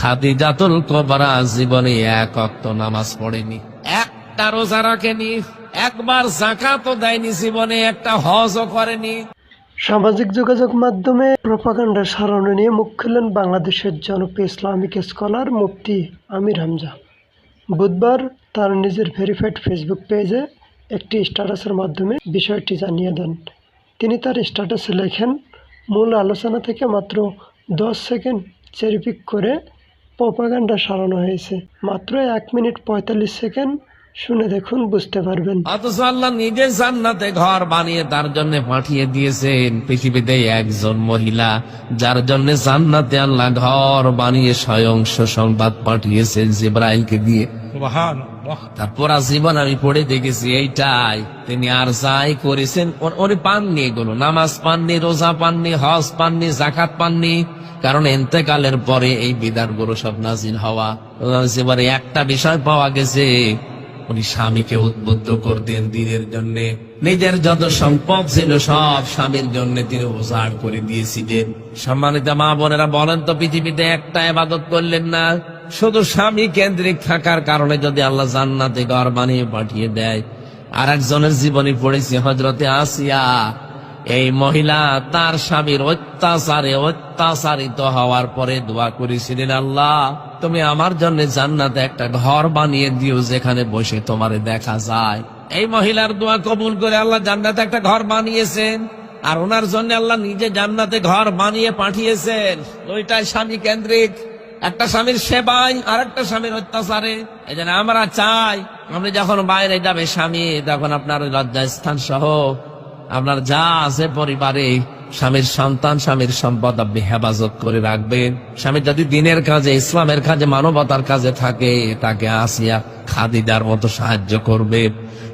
খাদিজাতুল cobra জীবনে এক অক্ত নামাজ পড়েনি। একটা রোজা রাখেনি, একবার জাকাতও দেয়নি জীবনে, একটা হজও করেনি। সামাজিক যোগাযোগ মাধ্যমে প্রপাগান্ডার সারণে নিয়ে মুখ খুললেন বাংলাদেশের জনপ্রিয় ইসলামিক স্কলার মুফতি আমির হামজা। বুধবার তার নিজের ভেরিফাইড ফেসবুক পেজে একটি স্ট্যাটাসের মাধ্যমে বিষয়টি জানিয়ে দেন। তিনি তার স্ট্যাটাসে লেখেন, মূল আলোচনা থেকে মাত্র দশ সেকেন্ড চেরিপিক করে প্রপাগান্ডা সারানো হয়েছে। মাত্র এক মিনিট পঁয়তাল্লিশ সেকেন্ড শুনে দেখুন বুঝতে পারবেন। অথচ আল্লাহ নিজে জান্নাতে ঘর বানিয়ে তার জন্য পাঠিয়ে দিয়েছেন পৃথিবীতে একজন মহিলা যার জন্য জান্নাতে আল্লাহ ঘর বানিয়ে স্বয়ং সংবাদ পাঠিয়েছেন জিব্রাইলকে দিয়ে। তার পুরা জীবন আমি পড়ে দেখেছি এইটাই। তিনি আর যাই করেছেন ওর- উনি পাননি এগুলো। নামাজ পাননি রোজা পাননি হজ পাননি জাকাত পাননি। কারণ এতেকালের পরে এই বিধানগুলো সব নাজিল হওয়া। একটা বিষয় পাওয়া গেছে, উনি স্বামীকে উদ্বুদ্ধ করতেন দিনের জন্য। নিজের যত সম্পদ ছিল সব স্বামীর জন্য তিনি উজাড় করে দিয়েছিলেন। সম্মানিত মা বোনেরা, বলেন তো পৃথিবীতে একটা এবাদত করলেন না? শুধু স্বামী কেন্দ্রিক থাকার কারণে যদি আল্লাহ জান্নাতে ঘর বানিয়ে পাঠিয়ে দেয়। আর একজনের জীবনী পড়েছি হজরতে আসিয়া এই মহিলা তার স্বামীর অত্যাচারে অত্যাচারিত হওয়ার পরে দোয়া করেছিলেন, আল্লাহ, তুমি আমার জন্য জান্নাতে একটা ঘর বানিয়ে দিও যেখানে বসে তোমারে দেখা যায়। এই মহিলার দোয়া কবুল করে আল্লাহ জান্নাতে একটা ঘর বানিয়েছেন আর ওনার জন্য আল্লাহ নিজে জান্নাতে ঘর বানিয়ে পাঠিয়েছেন। ওইটাই স্বামী কেন্দ্রিক, একটা স্বামীর সেবায় আর একটা স্বামীর অত্যাচারে। এই আমরা চাই আপনি যখন বাইরে যাবে স্বামী, তখন আপনার ওই লজ্জাস্থান সহ আপনার যা আছে পরিবারে, স্বামীর সন্তান, স্বামীর সম্পদ আপনি হেফাজত করে রাখবেন। স্বামী যদি দিনের কাজে, ইসলামের কাজে, মানবতার কাজে থাকে, তাকে আসিয়া খাদিদার মতো সাহায্য করবে।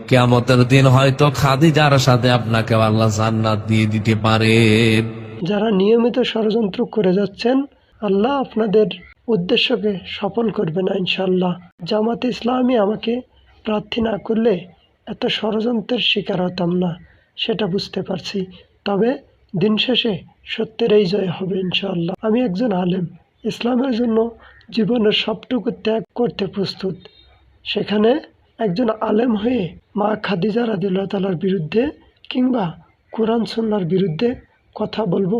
কেয়ামতের দিন হয়তো খাদিজার সাথে আপনাকে আল্লাহ জান্নাত দিয়ে দিতে পারেন যারা নিয়মিত ষড়যন্ত্র করে যাচ্ছেন, আল্লাহ আপনাদের উদ্দেশ্যকে সফল করবে না ইনশাল্লাহ জামাত ইসলামী আমাকে প্রার্থী না করলে এত ষড়যন্ত্রের শিকার হতাম না। সেটা বুঝতে পারছি। তবে দিন শেষে সত্যের এই জয় হবে ইনশাল্লাহ আমি একজন আলেম। ইসলামের জন্য জীবনের সবটুকু ত্যাগ করতে প্রস্তুত। সেখানে একজন আলেম হয়ে মা খাদিজা রাদিল্লাহ তালার বিরুদ্ধে কিংবা কোরআন সন্ন্যার বিরুদ্ধে কথা বলব,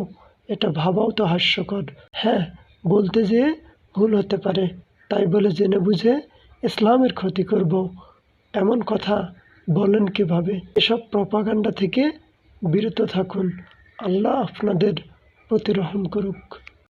এটা ভাবাও তো হাস্যকর। হ্যাঁ বলতে যেয়ে ভুল হতে পারে, তাই বলে জেনে বুঝে ইসলামের ক্ষতি করব। এমন কথা বলেন কীভাবে? এসব প্রপাগান্ডা থেকে বিরত থাকুন। আল্লাহ আপনাদের প্রতি রহম করুক।